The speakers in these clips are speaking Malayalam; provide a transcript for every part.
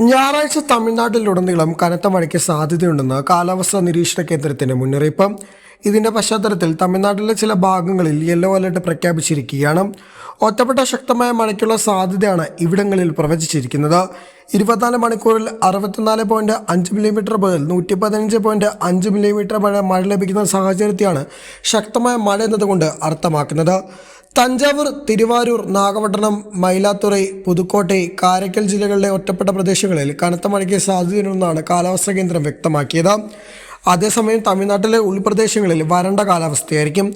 ഞായറാഴ്ച തമിഴ്നാട്ടിലുടനീളം കനത്ത മഴയ്ക്ക് സാധ്യതയുണ്ടെന്ന് കാലാവസ്ഥാ നിരീക്ഷണ കേന്ദ്രത്തിന്റെ മുന്നറിയിപ്പ്. ഇതിന്റെ പശ്ചാത്തലത്തിൽ തമിഴ്നാട്ടിലെ ചില ഭാഗങ്ങളിൽ യെല്ലോ അലർട്ട് പ്രഖ്യാപിച്ചിരിക്കുകയാണ്. ഒറ്റപ്പെട്ട ശക്തമായ മഴയ്ക്കുള്ള സാധ്യതയാണ് ഇവിടങ്ങളിൽ പ്രവചിച്ചിരിക്കുന്നത്. ഇരുപത്തിനാല് മണിക്കൂറിൽ അറുപത്തിനാല് പോയിന്റ് അഞ്ച് മില്ലിമീറ്റർ മുതൽ നൂറ്റി പതിനഞ്ച് പോയിന്റ് അഞ്ച് മില്ലിമീറ്റർ മഴ മഴ ലഭിക്കുന്ന സാഹചര്യത്തെയാണ് ശക്തമായ മഴ എന്നതുകൊണ്ട് അർത്ഥമാക്കുന്നത്. തഞ്ചാവൂർ തിരുവാരൂർ നാഗപട്ടണം മയിലാത്തുറൈ പുതുക്കോട്ടൈ കാരക്കൽ ജില്ലകളിലെ ഒറ്റപ്പെട്ട പ്രദേശങ്ങളിൽ കനത്ത മഴയ്ക്ക് സാധ്യതയുണ്ടെന്നാണ് കാലാവസ്ഥാ കേന്ദ്രം വ്യക്തമാക്കിയത്. അതേസമയം തമിഴ്നാട്ടിലെ ഉൾപ്രദേശങ്ങളിൽ വരണ്ട കാലാവസ്ഥയായിരിക്കും.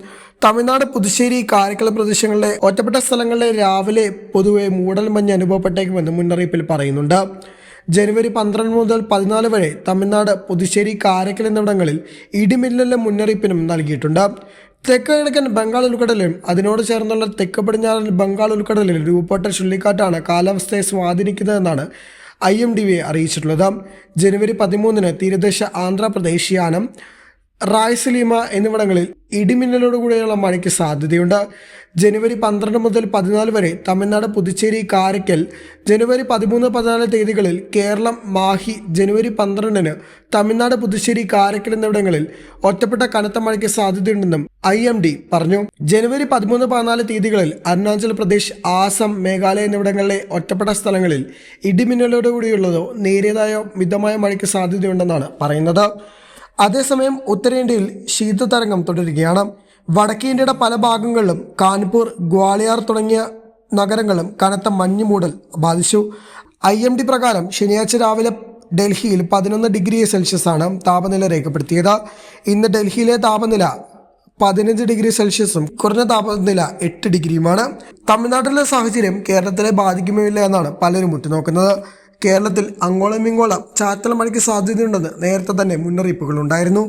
തമിഴ്നാട് പുതുശ്ശേരി കാരക്കൽ പ്രദേശങ്ങളിലെ ഒറ്റപ്പെട്ട സ്ഥലങ്ങളിലെ രാവിലെ പൊതുവെ മൂടൽമഞ്ഞ് അനുഭവപ്പെട്ടേക്കുമെന്ന് മുന്നറിയിപ്പിൽ പറയുന്നുണ്ട്. ജനുവരി പന്ത്രണ്ട് മുതൽ പതിനാല് വരെ തമിഴ്നാട് പുതുശ്ശേരി കാരക്കൽ എന്നിവിടങ്ങളിൽ ഇടിമിന്നലിന്റെ മുന്നറിയിപ്പിനും നൽകിയിട്ടുണ്ട്. തെക്ക് കിഴക്കൻ ബംഗാൾ ഉൾക്കടലിലും അതിനോട് ചേർന്നുള്ള തെക്ക് പടിഞ്ഞാറൻ ബംഗാൾ ഉൾക്കടലിൽ രൂപപ്പെട്ട ചുഴലിക്കാറ്റാണ് കാലാവസ്ഥയെ സ്വാധീനിക്കുന്നതെന്നാണ് ഐ എം ഡി വി അറിയിച്ചിട്ടുള്ളത്. ജനുവരി പതിമൂന്നിന് തീരദേശ ആന്ധ്രാപ്രദേശ് യാനം റായ്സലീമ എന്നിവിടങ്ങളിൽ ഇടിമിന്നലോടുകൂടിയുള്ള മഴയ്ക്ക് സാധ്യതയുണ്ട്. ജനുവരി പന്ത്രണ്ട് മുതൽ പതിനാല് വരെ തമിഴ്നാട് പുതുച്ചേരി കാരക്കൽ ജനുവരി പതിമൂന്ന് പതിനാല് തീയതികളിൽ കേരളം മാഹി ജനുവരി പന്ത്രണ്ടിന് തമിഴ്നാട് പുതുച്ചേരി കാരക്കൽ എന്നിവിടങ്ങളിൽ ഒറ്റപ്പെട്ട കനത്ത മഴയ്ക്ക് സാധ്യതയുണ്ടെന്നും ഐ എം ഡി പറഞ്ഞു. ജനുവരി പതിമൂന്ന് പതിനാല് തീയതികളിൽ അരുണാചൽ പ്രദേശ് ആസം മേഘാലയ എന്നിവിടങ്ങളിലെ ഒറ്റപ്പെട്ട സ്ഥലങ്ങളിൽ ഇടിമിന്നലോടുകൂടിയുള്ളതോ നേരിയതായോ മിതമായ മഴയ്ക്ക് സാധ്യതയുണ്ടെന്നാണ് പറയുന്നത്. അതേസമയം ഉത്തരേന്ത്യയിൽ ശീതതരംഗം തുടരുകയാണ്. വടക്കേ ഇന്ത്യയുടെ പല ഭാഗങ്ങളിലും കാൺപൂർ ഗ്വാളിയാർ തുടങ്ങിയ നഗരങ്ങളും കനത്ത മഞ്ഞുമൂടൽ ബാധിച്ചു. ഐ എം ഡി പ്രകാരം ശനിയാഴ്ച രാവിലെ ഡൽഹിയിൽ പതിനൊന്ന് ഡിഗ്രി സെൽഷ്യസ് ആണ് താപനില രേഖപ്പെടുത്തിയത്. ഇന്ന് ഡൽഹിയിലെ താപനില പതിനഞ്ച് ഡിഗ്രി സെൽഷ്യസും കുറഞ്ഞ താപനില എട്ട് ഡിഗ്രിയുമാണ്. തമിഴ്നാട്ടിലെ സാഹചര്യം കേരളത്തിലെ ബാധിക്കുമോ ഇല്ല എന്നാണ് പലരും ഉറ്റുനോക്കുന്നത്. കേരളത്തിൽ അങ്ങോളം ഇങ്ങോളം ചാറ്റൽ മഴയ്ക്ക് സാധ്യതയുണ്ടെന്ന് നേരത്തെ തന്നെ മുന്നറിയിപ്പുകൾ ഉണ്ടായിരുന്നു